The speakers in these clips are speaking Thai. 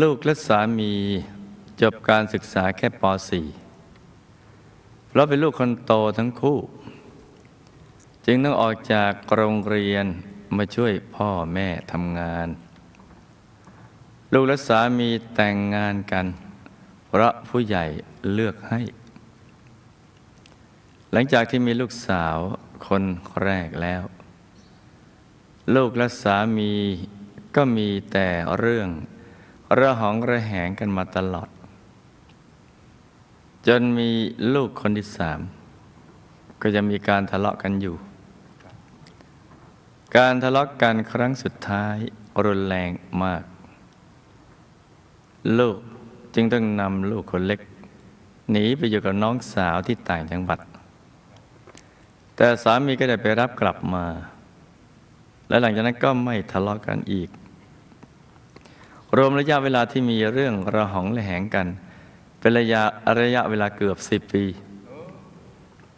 ลูกและสามีจบการศึกษาแค่ป .4 เพราะเป็นลูกคนโตทั้งคู่ จึงต้องออกจากโรงเรียนมาช่วยพ่อแม่ทำงาน ลูกและสามีแต่งงานกัน เพราะผู้ใหญ่เลือกให้ หลังจากที่มีลูกสาวคนแรกแล้ว ลูกและสามีก็มีแต่เรื่อง ระหองระแหงกันมาตลอด จนมีลูกคนที่สาม ก็จะมีการทะเลาะกันอยู่ การทะเลาะกันครั้งสุดท้ายรุนแรงมาก ลูกจึงต้องนำลูกคนเล็ก หนีไปอยู่กับน้องสาวที่ต่างจังหวัด แต่สามีก็ได้ไปรับกลับมา และหลังจากนั้นก็ไม่ทะเลาะกันอีก รวมระยะเวลาที่มีเรื่องระหองระแหงกัน เป็นระยะระยะเวลาเกือบสิบปี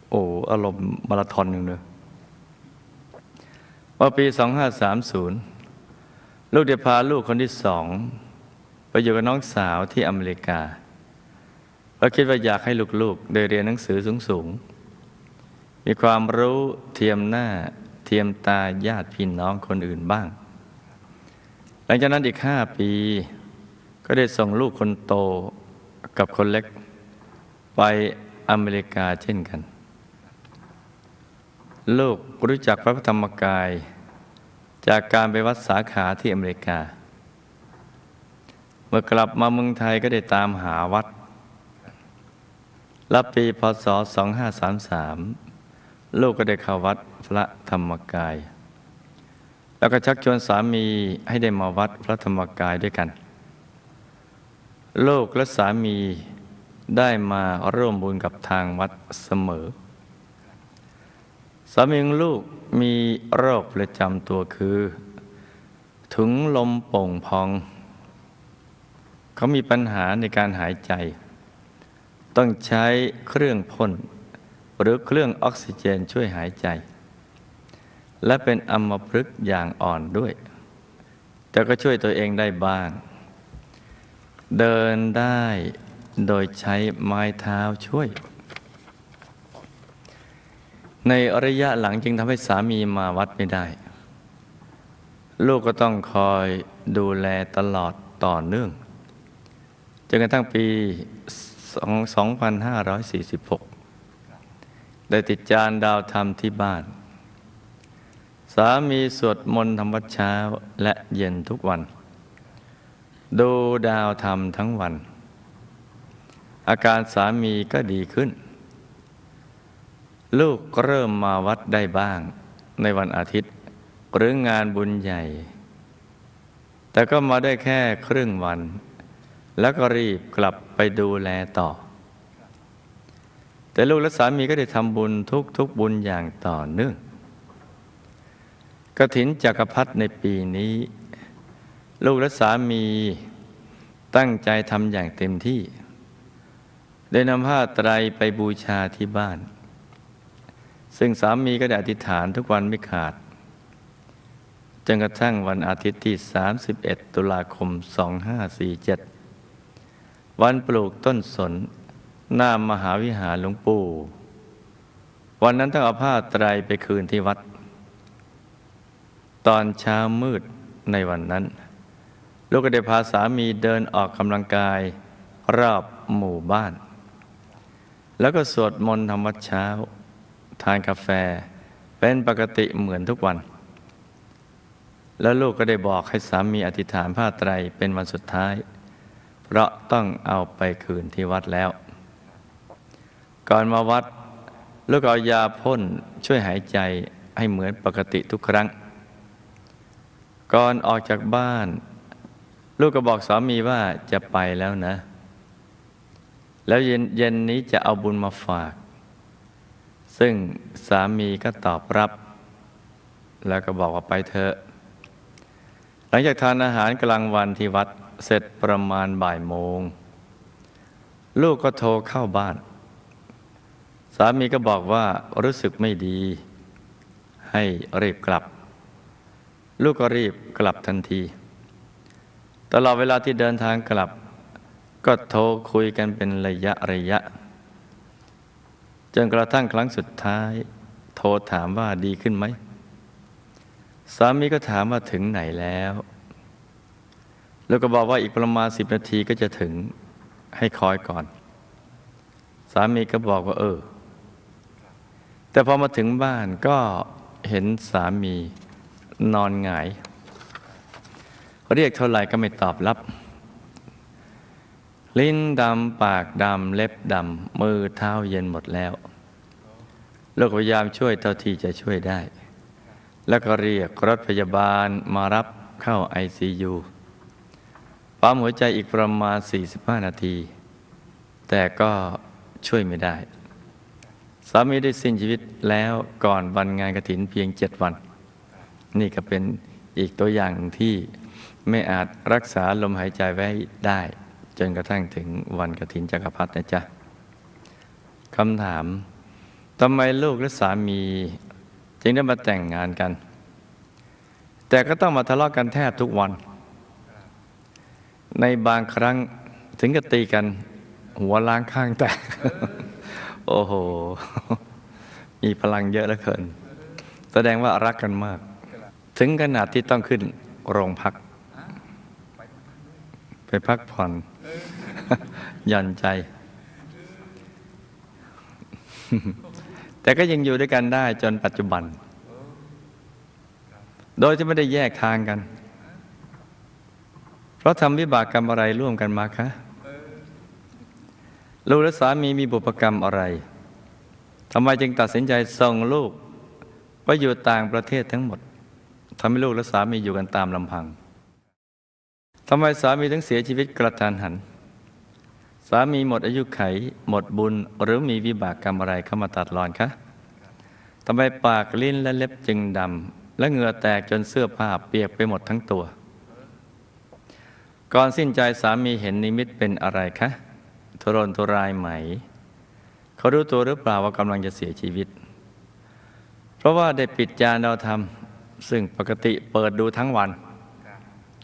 โอ้อารมณ์มาราธอนหนึ่งเลยว่าปี 2530 ลูกได้พาลูกคนที่สองไปอยู่กับน้องสาวที่อเมริกาเพราคิดว่าอยากให้ลูกๆได้เรียนหนังสือสูงๆ มีความรู้เทียมหน้าเทียมตาญาติพี่น้องคนอื่นบ้าง หลังจากนั้นอีกห้าปี ก็ได้ส่งลูกคนโตกับคนเล็ก ไปอเมริกาเช่นกัน ลูกรู้จักพระธรรมกาย จากการไปวัดสาขาที่อเมริกา เมื่อกลับมาเมืองไทยก็ได้ตามหาวัดรับปีพศ 2533 ลูกก็ได้เข้าวัดพระธรรมกาย แล้วก็ชักชวนสามีให้ได้มาวัดพระธรรมกายด้วยกันลูกและสามีได้มาร่วมบุญกับทางวัดเสมอ สามีของลูกมีโรคประจำตัวคือ ถุงลมโป่งพอง เขามีปัญหาในการหายใจ ต้องใช้เครื่องพ่นหรือเครื่องออกซิเจนช่วยหายใจ และเป็นอัมพฤกษ์อย่างอ่อนด้วย แต่ก็ช่วยตัวเองได้บ้าง เดินได้โดยใช้ไม้เท้าช่วย ในระยะหลังจึงทำให้สามีมาวัดไม่ได้ ลูกก็ต้องคอยดูแลตลอดต่อเนื่องจนกระทั่งปี 2546 ได้ติดจานดาวธรรมที่บ้าน สามีสวดมนต์ธรรมวัดเช้าและเย็นทุกวัน ดูดาวธรรมทั้งวัน อาการสามีก็ดีขึ้น ลูกก็เริ่มมาวัดได้บ้าง ในวันอาทิตย์ หรืองานบุญใหญ่ แต่ก็มาได้แค่ครึ่งวัน แล้วก็รีบกลับไปดูแลต่อ แต่ลูกและสามีก็ได้ทำบุญทุกๆบุญอย่างต่อเนื่อง กถินจักรพรรดิในปีนี้ ลูกและสามีตั้งใจทำอย่างเต็มที่ ได้นำผ้าไตรไปบูชาที่บ้าน ซึ่งสามีก็ได้อธิษฐานทุกวันไม่ขาดจนกระทั่งวันอาทิตย์ที่ 31 ตุลาคม 2547 วันปลูกต้นสน หน้ามหาวิหารหลวงปู่ วันนั้นต้องเอาผ้าไตรไปคืนที่วัด ตอนเช้ามืดในวันนั้น ลูกก็ได้พาสามีเดินออกกำลังกายรอบหมู่บ้าน แล้วก็สวดมนต์ธรรมวัดเช้า ทานกาแฟเป็นปกติเหมือนทุกวัน แล้วลูกก็ได้บอกให้สามีอธิษฐานผ้าไตรเป็นวันสุดท้าย เพราะต้องเอาไปคืนที่วัดแล้ว ก่อนมาวัดลูกเอายาพ่นช่วยหายใจให้เหมือนปกติทุกครั้ง ก่อนออกจากบ้าน ลูกก็บอกสามีว่าจะไปแล้วนะ แล้วเย็นเย็นนี้จะเอาบุญมาฝาก ซึ่งสามีก็ตอบรับ แล้วก็บอกว่าไปเถอะ หลังจากทานอาหารกลางวันที่วัดเสร็จประมาณบ่ายโมง ลูกก็โทรเข้าบ้าน สามีก็บอกว่ารู้สึกไม่ดี ให้รีบกลับ ลูกก็รีบกลับทันที ตลอดเวลาที่เดินทางกลับ ก็โทรคุยกันเป็นระยะระยะ จนกระทั่งครั้งสุดท้าย โทรถามว่าดีขึ้นไหม สามีก็ถามว่าถึงไหนแล้ว แล้วก็บอกว่าอีกประมาณสิบนาทีก็จะถึงให้คอยก่อน สามีก็บอกว่าเออ แต่พอมาถึงบ้านก็เห็นสามี นอนหงาย เรียกเท่าไหร่ก็ไม่ตอบรับ ลิ้นดำปากดำเล็บดำมือเท้าเย็นหมดแล้วลูกพยายามช่วยเท่าที่จะช่วยได้ แล้วก็เรียกรถพยาบาลมารับเข้า ICU ปั๊มหัวใจอีกประมาณ 45 นาที แต่ก็ช่วยไม่ได้ สามีได้สิ้นชีวิตแล้วก่อนวันงานกระถินเพียงเจ็ดวัน นี่ก็เป็นอีกตัวอย่างหนึ่งที่ไม่อาจรักษาลมหายใจไว้ได้ จนกระทั่งถึงวันกระถินจักรพรรดินะจ๊ะคำถามทำไมลูกและสามี จึงได้มาแต่งงานกัน แต่ก็ต้องมาทะเลาะกันแทบทุกวัน ในบางครั้งถึงกับตีกัน หัวล้างข้างแตกโอ้โห มีพลังเยอะเหลือเกิน แสดงว่ารักกันมาก ถึงขนาดที่ต้องขึ้นโรงพัก ไปพักผ่อนหย่อนใจ แต่ก็ยังอยู่ด้วยกันได้จนปัจจุบัน โดยที่ไม่ได้แยกทางกัน เพราะทำวิบากกรรมอะไรร่วมกันมาคะลูกและสามีมีบุพกรรมอะไรทำไมจึงตัดสินใจส่งลูกไปอยู่ต่างประเทศทั้งหมด ทำให้ลูกและสามีอยู่กันตามลำพังทำไมสามีถึงเสียชีวิตกระทันหัน สามีหมดอายุไข หมดบุญ หรือมีวิบากกรรมอะไรเข้ามาตัดรอนคะทำไมปากลิ้นและเล็บจึงดำและเหงื่อแตกจนเสื้อผ้าเปียกไปหมดทั้งตัว ก่อนสิ้นใจสามีเห็นนิมิตเป็นอะไรคะทุรนทุรายไหม เขารู้ตัวหรือเปล่าว่ากำลังจะเสียชีวิต เพราะว่าได้ปิดจานเราทำ ซึ่งปกติเปิดดูทั้งวัน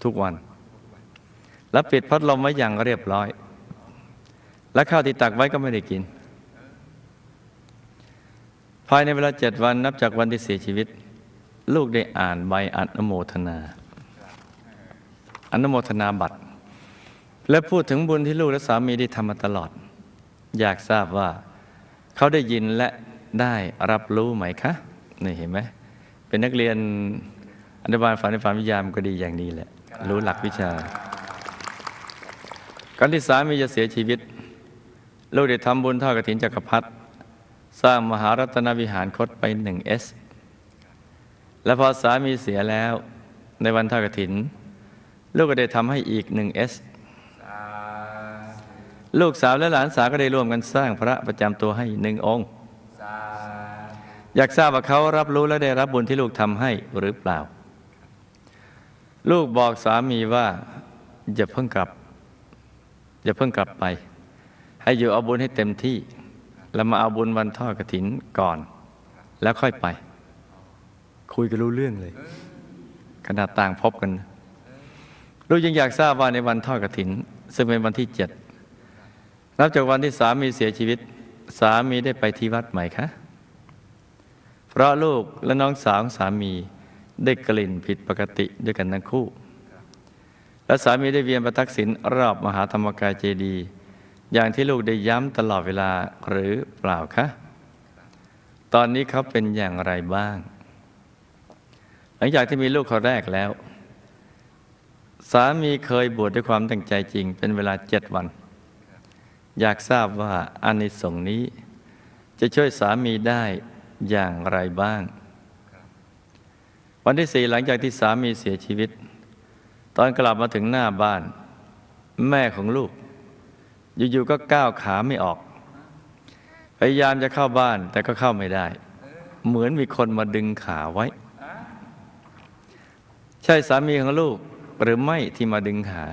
ทุกวัน และปิดพัดลมไว้อย่างเรียบร้อย และข้าวที่ตักไว้ก็ไม่ได้กิน ภายในเวลาเจ็ดวันนับจากวันที่เสียชีวิต ลูกได้อ่านใบอนุโมทนาอนุโมทนาบัตร และพูดถึงบุญที่ลูกและสามีได้ทำมาตลอด อยากทราบว่า เขาได้ยินและได้รับรู้ไหมคะ นี่เห็นไหม เป็นนักเรียนอนุบาลฝันในฝันวิทยามก็ดีอย่างนี้แหละ รู้หลักวิชาการที่สามีจะเสียชีวิต ลูกได้ทำบุญทอดกระถินจักรพรรดิสร้างมหารัตนวิหารคดไปหนึ่งเอสและพอสามีเสียแล้วในวันทอดกระถิน ลูกก็ได้ทำให้อีกหนึ่งเอสลูกสาวและหลานสาวก็ได้ร่วมกันสร้างพระประจำตัวให้หนึ่งองค์ อยากทราบว่าเขารับรู้และได้รับบุญที่ลูกทำให้หรือเปล่า ลูกบอกสามีว่าอย่าเพิ่งกลับ อย่าเพิ่งกลับไป ให้อยู่เอาบุญให้เต็มที่ แล้วมาเอาบุญวันทอดกระถินก่อน แล้วค่อยไป คุยกันรู้เรื่องเลยขนาดต่างพบกัน ลูกยังอยากทราบว่าในวันทอดกระถิน ซึ่งเป็นวันที่เจ็ดนับจากวันที่สามีเสียชีวิต สามีได้ไปที่วัดไหมคะ เพราะลูกและน้องสาวของสามีได้กลิ่นผิดปกติด้วยกันทั้งคู่ และสามีได้เวียนประทักษิณรอบมหาธรรมกายเจดีย์อย่างที่ลูกได้ย้ำตลอดเวลาหรือเปล่าคะ ตอนนี้เขาเป็นอย่างไรบ้าง หลังจากที่มีลูกคนแรกแล้ว สามีเคยบวชดด้วยความตั้งใจจริง เป็นเวลาเจ็ดวัน อยากทราบว่าอานิสงส์นี้ จะช่วยสามีได้ อย่างไรบ้าง วันที่สี่หลังจากที่สามีเสียชีวิต ตอนกลับมาถึงหน้าบ้าน แม่ของลูก อยู่ๆก็ก้าวขาไม่ออก พยายามจะเข้าบ้านแต่ก็เข้าไม่ได้ เหมือนมีคนมาดึงขาไว้ ใช่สามีของลูกหรือไม่ที่มาดึงขา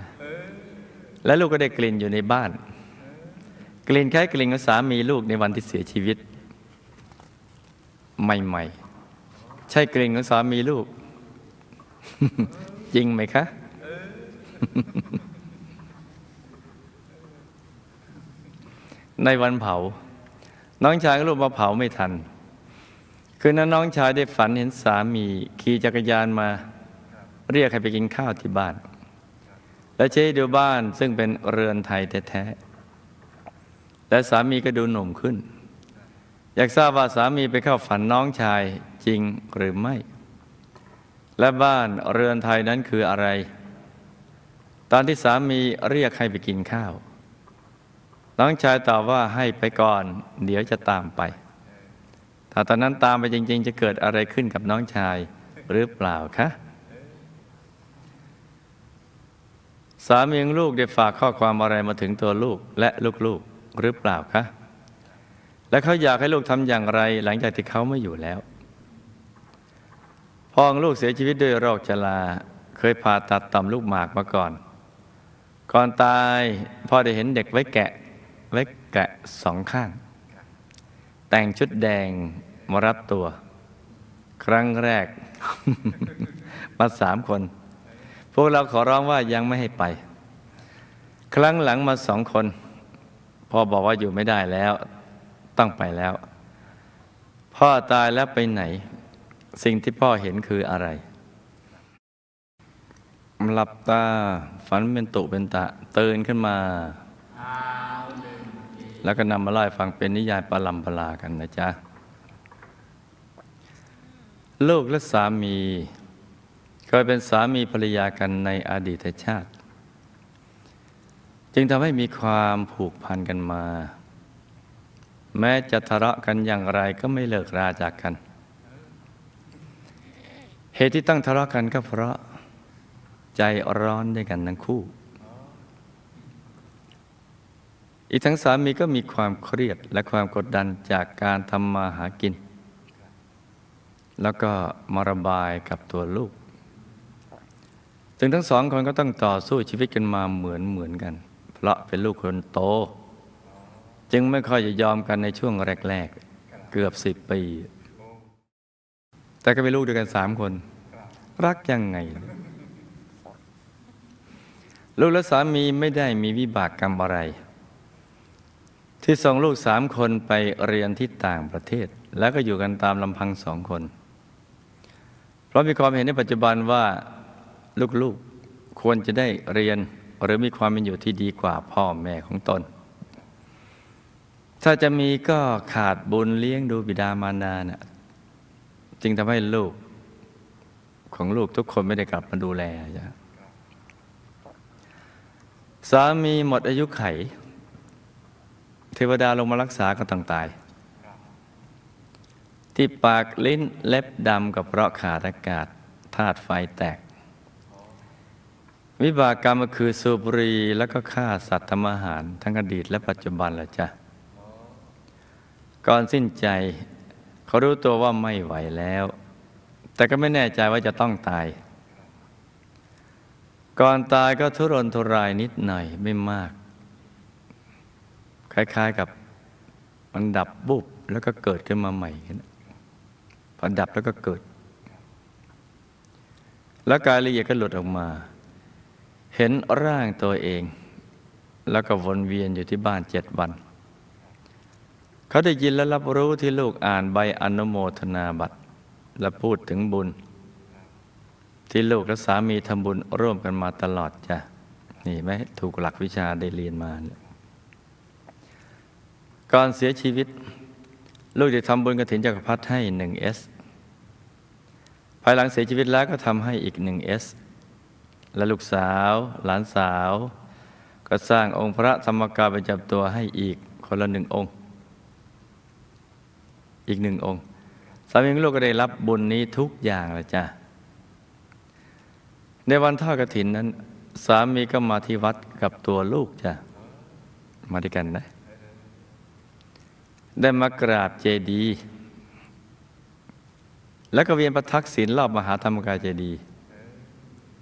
และลูกก็ได้กลิ่นอยู่ในบ้าน กลิ่นคล้ายกลิ่นของสามีลูกในวันที่เสียชีวิต ใหม่ๆ ใช่กลิ่นของสามีลูก จริงไหมคะในวันเผา น้องชายลูกมาเผาไม่ทัน คืนนั้นน้องชายได้ฝันเห็นสามีขี่จักรยานมา เรียกให้ไปกินข้าวที่บ้าน และเช้ดูบ้านซึ่งเป็นเรือนไทยแท้ๆและสามีก็ดูหนุ่มขึ้น อยากทราบว่าสามีไปเข้าฝันน้องชายจริงหรือไม่ และบ้านเรือนไทยนั้นคืออะไร ตอนที่สามีเรียกให้ไปกินข้าว น้องชายตอบว่าให้ไปก่อน เดี๋ยวจะตามไป ถ้าตอนนั้นตามไปจริง ๆ จะเกิดอะไรขึ้นกับน้องชายหรือเปล่าคะสามีของลูกได้ฝากข้อความอะไรมาถึงตัวลูกและลูกๆหรือเปล่าคะ และเขาอยากให้ลูกทำอย่างไร หลังจากที่เขาไม่อยู่แล้วพ่อของลูกเสียชีวิตด้วยโรคชราเคยผ่าตัดต่อมลูกหมากมาก่อน ก่อนตายพ่อได้เห็นเด็กไว้แกะไว้แกะสองข้าง แต่งชุดแดงมารับตัว ครั้งแรก มาสามคน พวกเราขอร้องว่ายังไม่ให้ไป ครั้งหลังมาสองคนพ่อบอกว่าอยู่ไม่ได้แล้ว ต้องไปแล้ว พ่อตายแล้วไปไหน สิ่งที่พ่อเห็นคืออะไรหลับตาฝันเป็นตุเป็นตะตื่นขึ้นมา แล้วก็นำมาเล่าฟังเป็นนิยายปลัมปลากันนะจ๊ะ ลูกและสามีเคยเป็นสามีภรรยากันในอดีตชาติ จึงทำให้มีความผูกพันกันมา แม้จะทะเลาะกันอย่างไรก็ไม่เลิกราจากกัน เหตุที่ต้องทะเลาะกันก็เพราะใจร้อนด้วยกันทั้งคู่ อีกทั้งสามีก็มีความเครียดและความกดดันจากการทำมาหากิน แล้วก็มาระบายกับตัวลูกจึงทั้งสองคนก็ต้องต่อสู้ชีวิตกันมาเหมือนเหมือนกัน เพราะเป็นลูกคนโต จึงไม่ค่อยจะยอมกันในช่วงแรก ๆ เกือบสิบปี แต่ก็เป็นลูกด้วยกันสามคน รักยังไง ลูกและสามีไม่ได้มีวิบากกรรมอะไร ที่ส่งลูกสามคนไปเรียนที่ต่างประเทศ แล้วก็อยู่กันตามลำพังสองคน เพราะมีความเห็นในปัจจุบันว่าลูกๆควรจะได้เรียนหรือมีความเป็นอยู่ที่ดีกว่าพ่อแม่ของตน ถ้าจะมีก็ขาดบุญเลี้ยงดูบิดามารดานะ่ะจึงทำให้ลูกของลูกทุกคนไม่ได้กลับมาดูแลจ้ะสามีหมดอายุไข เทวดาลงมารักษาก็ต้องตาย ที่ปากลิ้นเล็บดำกับเพราะขาดอากาศธาตุไฟแตก วิบากกรรมก็คือสูบบุหรีแล้วก็ฆ่าสัตว์ทำอาหาร ทั้งอดีตและปัจจุบันแหละจ้ะ ก่อนสิ้นใจ เขารู้ตัวว่าไม่ไหวแล้ว แต่ก็ไม่แน่ใจว่าจะต้องตาย ก่อนตายก็ทุรนทุรายนิดหน่อยไม่มาก คล้ายๆกับมันดับบุบแล้วก็เกิดขึ้นมาใหม่พอดับแล้วก็เกิด แล้วกายละเอียดก็หลุดออกมา เห็นร่างตัวเอง แล้วก็วนเวียนอยู่ที่บ้านเจ็ดวัน เขาได้ยินและรับรู้ที่ลูกอ่านใบอนุโมทนาบัตร และพูดถึงบุญ ที่ลูกและสามีทำบุญร่วมกันมาตลอดจ้ะนี่ไหมถูกหลักวิชาได้เรียนมาก่อนเสียชีวิต ลูกได้ทำบุญกระถินจักรพรรดิให้หนึ่งเอสภายหลังเสียชีวิตแล้วก็ทำให้อีกหนึ่งเอสและลูกสาว หลานสาว ก็สร้างองค์พระธรรมกายประจำตัวให้อีกคนละหนึ่งองค์ อีกหนึ่งองค์สามีของลูกก็ได้รับบุญนี้ทุกอย่างเลยจ้ะในวันทอดกระถินนั้น สามีก็มาที่วัดกับตัวลูกจ้ะมาด้วยกันนะ ได้มากราบเจดีย์แล้วก็เวียนประทักษิณรอบมหาธรรมกายเจดีย์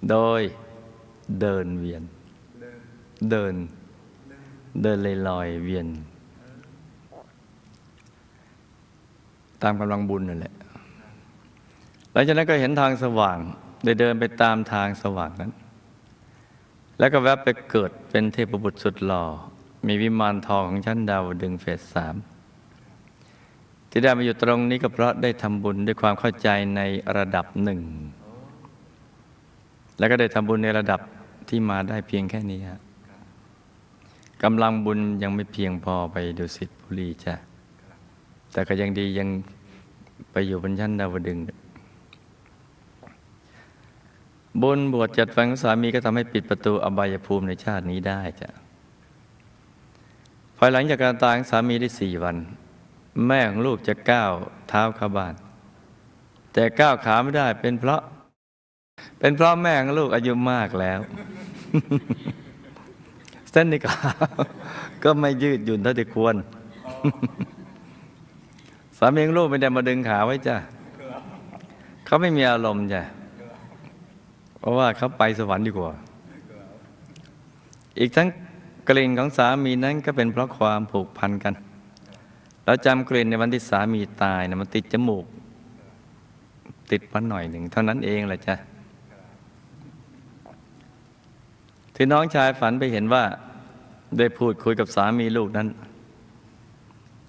โดยเดินเวียน เดิน เดินลยลอยๆเวียน ตามกำลังบุญนั่นแหละ หลังจากนั้นก็เห็นทางสว่าง ได้เดินไปตามทางสว่างนั้น แล้วก็แวบไปเกิดเป็นเทพบุตรสุดหล่อ มีวิมานทองของชั้นดาวดึงเฟสสามที่ได้มาอยู่ตรงนี้ก็เพราะได้ทำบุญด้วยความเข้าใจในระดับหนึ่ง แล้วก็ได้ทำบุญในระดับที่มาได้เพียงแค่นี้ฮะกำลังบุญยังไม่เพียงพอไปดุสิตบุรีจ้ะ แต่ก็ยังดียังไปอยู่บนชั้นดาวดึงบุญบวชจัดฟังสามีก็ทำให้ปิดประตูอบายภูมิในชาตินี้ได้จ้ะภายหลังจากการตายสามีได้สี่วัน แม่ของลูกจะก้าวเท้าเข้าบ้าน แต่ก้าวขาไม่ได้เป็นเพราะ เป็นเพราะแม่ของลูกอายุมากแล้วเส้นนี้ก็ก็ไม่ยืดหยุ่นเท่าที่ควร สามีของลูกไม่ได้มาดึงขาไว้จ้ะเขาไม่มีอารมณ์จ้ะเพราะว่าเขาไปสวรรค์ดีกว่า อีกทั้งกลิ่นของสามีนั้นก็เป็นเพราะความผูกพันกันเราจำกลิ่นในวันที่สามีตายนะมันติดจมูก ติดมาหน่อยหนึ่งเท่านั้นเองแหละจ้ะที่น้องชายฝันไปเห็นว่า ได้พูดคุยกับสามีลูกนั้น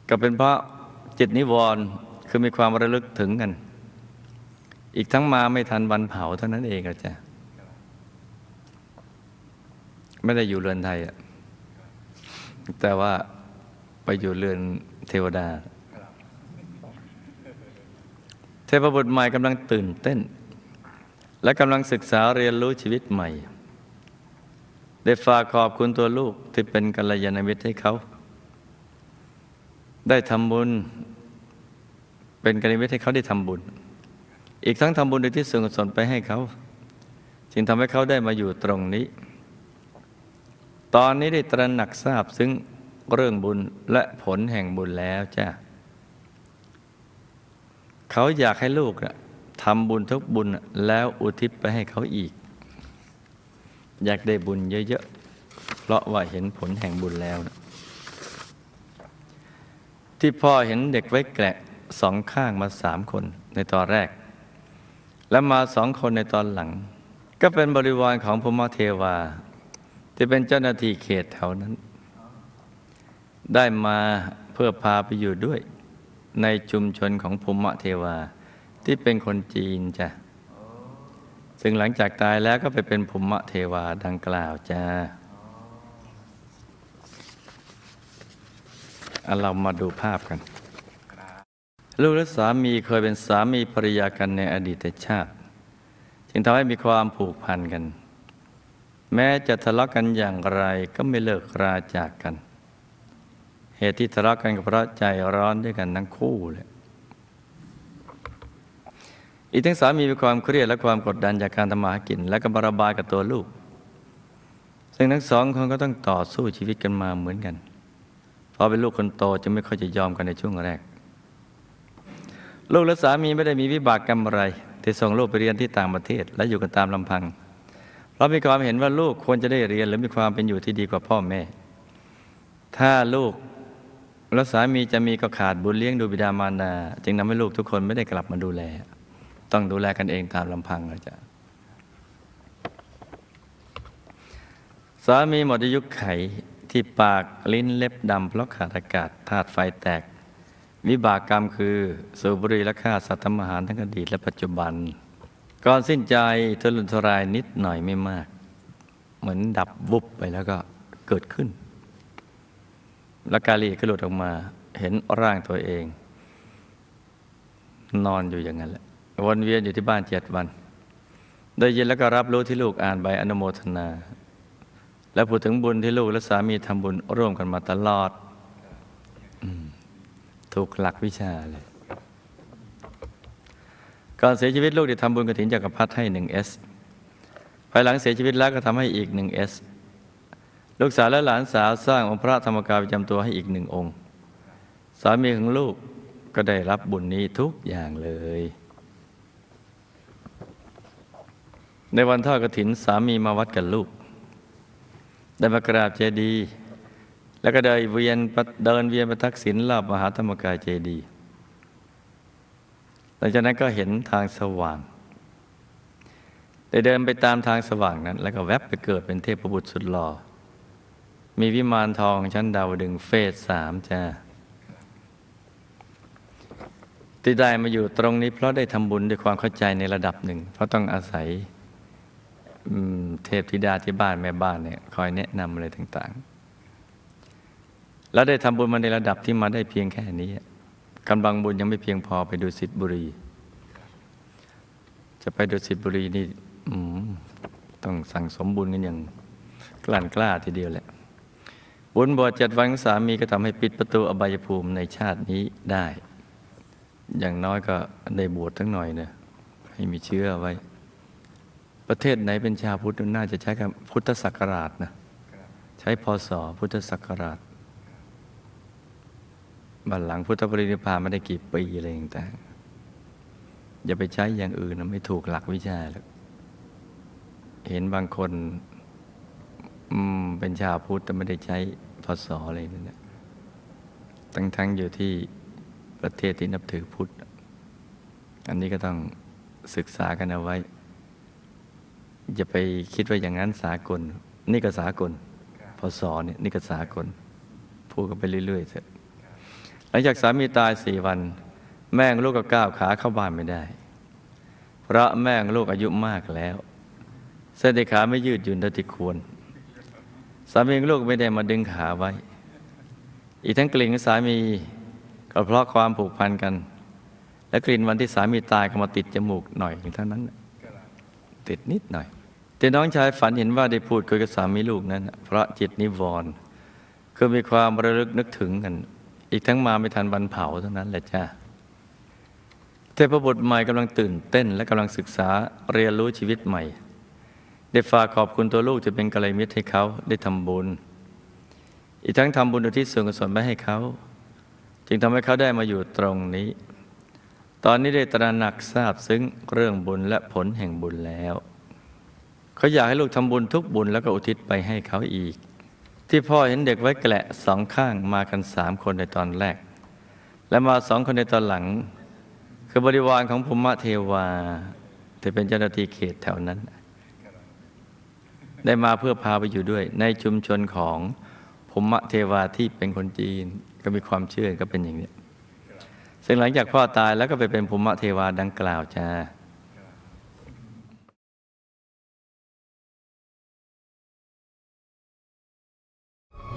ก็เป็นเพราะ จิตนิวรณ์คือมีความระลึกถึงกัน อีกทั้งมาไม่ทันวันเผาเท่านั้นเองอะจ้ะไม่ได้อยู่เรือนไทยอะแต่ว่าไปอยู่เรือนเทวดา เทพบุตรใหม่กำลังตื่นเต้น และกำลังศึกษาเรียนรู้ชีวิตใหม่ ได้ฝากขอบคุณตัวลูกที่เป็นกัลยาณมิตรให้เขา ได้ทำบุญ เป็นกัลยาณมิตรให้เขาได้ทำบุญ อีกทั้งทำบุญโดยที่ส่วนกุศลไปให้เขา จึงทำให้เขาได้มาอยู่ตรงนี้ ตอนนี้ได้ตระหนักทราบซึ่งเรื่องบุญและผลแห่งบุญแล้วจ้ะเขาอยากให้ลูกนะทำบุญทุกบุญแล้วอุทิศไปให้เขาอีก อยากได้บุญเยอะๆ เพราะว่าเห็นผลแห่งบุญแล้วนะที่พ่อเห็นเด็กไว้แกะ สองข้างมาสามคนในตอนแรก และมาสองคนในตอนหลัง ก็เป็นบริวารของพมเทวา ที่เป็นเจ้าหน้าที่เขตแถวนั้น ได้มาเพื่อพาไปอยู่ด้วย ในชุมชนของภูมิเทวา ที่เป็นคนจีนจ้ะซึ่งหลังจากตายแล้วก็ไปเป็นภูมิเทวาดังกล่าวจ้าอะเรามาดูภาพกัน ลูกและสามีเคยเป็นสามีภรรยากันในอดีตชาติ จึงทำให้มีความผูกพันกัน แม้จะทะเลาะกันอย่างไรก็ไม่เลิกราจากกัน เหตุที่ทะเลาะกันก็เพราะใจร้อนด้วยกันทั้งคู่เลยอีกทั้งสามีมีความเครียดและความกดดันจากการทำมาหากิน และก็บระบายกับตัวลูก ซึ่งทั้งสองคนก็ต้องต่อสู้ชีวิตกันมาเหมือนกัน เพราะเป็นลูกคนโตจึงไม่ค่อยจะยอมกันในช่วงแรก ลูกและสามีไม่ได้มีวิบากกรรมอะไรที่ส่งลูกไปเรียนที่ต่างประเทศ และอยู่กันตามลำพังเพราะมีความเห็นว่าลูกควรจะได้เรียนหรือมีความเป็นอยู่ที่ดีกว่าพ่อแม่ ถ้าลูกและสามีจะมีก็ขาดบุญเลี้ยงดูบิดามารดาจึงทำให้ลูกทุกคนไม่ได้กลับมาดูแล ต้องดูแลกันเองตามลำพังนะจ๊ะสามีหมดอายุไขที่ปากลิ้นเล็บดำเพราะขาดอากาศธาตุไฟแตก วิบากกรรมคือสูบุรี่และฆ่าสัตว์ทำอาหารทั้งอดีตและปัจจุบัน ก่อนสิ้นใจทุรนทุรายนิดหน่อยไม่มาก เหมือนดับวุบไปแล้วก็เกิดขึ้น แล้วกาลีก็หลุดออกมาเห็นร่างตัวเอง นอนอยู่อย่างนั้นแหละวนเวียนอยู่ที่บ้านเจ็ดวัน ได้ยินแล้วก็รับรู้ที่ลูกอ่านใบอนุโมทนา และพูดถึงบุญที่ลูกและสามีทำบุญร่วมกันมาตลอด ถูกหลักวิชาเลย ก่อนเสียชีวิตลูกได้ทำบุญกระถินจักรพรรดิให้หนึ่งเอสภายหลังเสียชีวิตแล้วก็ทำให้อีกหนึ่งเอสลูกสาวและหลานสาวสร้างองค์พระธรรมกายประจำตัวให้อีกหนึ่งองค์ สามีของลูกก็ได้รับบุญนี้ทุกอย่างเลย ในวันทอดกระถินสามีมาวัดกับลูก ได้มากราบเจดีย์ แล้วก็เดินเวียนเดินเวียนประทักษิณรอบมหาธรรมกายเจดีย์หลังจากนั้นก็เห็นทางสว่างได้เดินไปตามทางสว่างนั้น แล้วก็แวบไปเกิดเป็นเทพบุตรสุดหล่อ มีวิมานทองชั้นดาวดึงเฟสสามจ้าที่ได้มาอยู่ตรงนี้ เพราะได้ทำบุญด้วยความเข้าใจในระดับหนึ่ง เพราะต้องอาศัยเทพธิดาที่บ้านแม่บ้านเนี่ยคอยแนะนำอะไรต่างๆ แล้วได้ทำบุญมาในระดับที่มาได้เพียงแค่นี้กำลังบุญยังไม่เพียงพอไปดูสิทธิบุรี จะไปดูสิทธิบุรีนี่ต้องสั่งสมบุญกันอย่างกลั่นกล้าทีเดียวแหละ บุญบวชเจ็ดวันของสามีก็ทำให้ปิดประตูอบายภูมิในชาตินี้ได้ อย่างน้อยก็ได้บวชทั้งหน่อยเนะให้มีเชื้อไว้ ประเทศไหนเป็นชาวพุทธน่าจะใช้คำพุทธศักราชนะ ใช้พศพุทธศักราช บันหลังพุทธปรินิพพานไม่ได้กี่ปีอะไรต่างๆอย่าไปใช้อย่างอื่นนะไม่ถูกหลักวิชาหรอกเห็นบางคนอืมเป็นชาวพุทธแต่ไม่ได้ใช้พศอะไรนั่นแหละทั้งๆอยู่ที่ประเทศที่นับถือพุทธ อันนี้ก็ต้องศึกษากันเอาไว้ อย่าไปคิดว่าอย่างนั้นสากล นี่ก็สากลพอสอนเนี่ยนี่ก็สากล พูดกันไปเรื่อยๆเถอะ หลังจากสามีตายสี่วัน แม่งลูกก็ก้าวขาเข้าบ้านไม่ได้ เพราะแม่งลูกอายุมากแล้ว เส้นขาไม่ยืดหยุ่นเท่าที่ควร สามีลูกไม่ได้มาดึงขาไว้ อีกทั้งกลิ่นสามีก็เพราะความผูกพันกัน และกลิ่นวันที่สามีตายก็มาติดจมูกหน่อยเท่านั้น ติดนิดหน่อย แต่น้องชายฝันเห็นว่าได้พูดคุยกับสามีลูกนั้น เพราะจิตนิวรณ์คือมีความระลึกนึกถึงกัน อีกทั้งมาไม่ทันวันเผาเท่านั้นแหละจ้าเทพบุตรใหม่กำลังตื่นเต้น และกำลังศึกษาเรียนรู้ชีวิตใหม่ ได้ฝากขอบคุณตัวลูกจะเป็นกัลยาณมิตรให้เขาได้ทำบุญ อีกทั้งทำบุญอุทิศส่วนกุศลไปให้เขา จึงทำให้เขาได้มาอยู่ตรงนี้ ตอนนี้ได้ตระหนักทราบซึ้งเรื่องบุญและผลแห่งบุญแล้ว เขาอยากให้ลูกทำบุญทุกบุญแล้วก็อุทิศไปให้เขาอีก ที่พ่อเห็นเด็กไว้แกละสองข้างมากันสามคนในตอนแรก และมาสองคนในตอนหลัง คือบริวารของภูมิเทวาที่เป็นเจ้าหน้าที่เขตแถวนั้น ได้มาเพื่อพาไปอยู่ด้วย ในชุมชนของภูมิเทวาที่เป็นคนจีนก็มีความเชื่อก็เป็นอย่างนี้ซึ่งหลังจากพ่อตายแล้วก็ไปเป็นภูมิเทวาดังกล่าวจ้า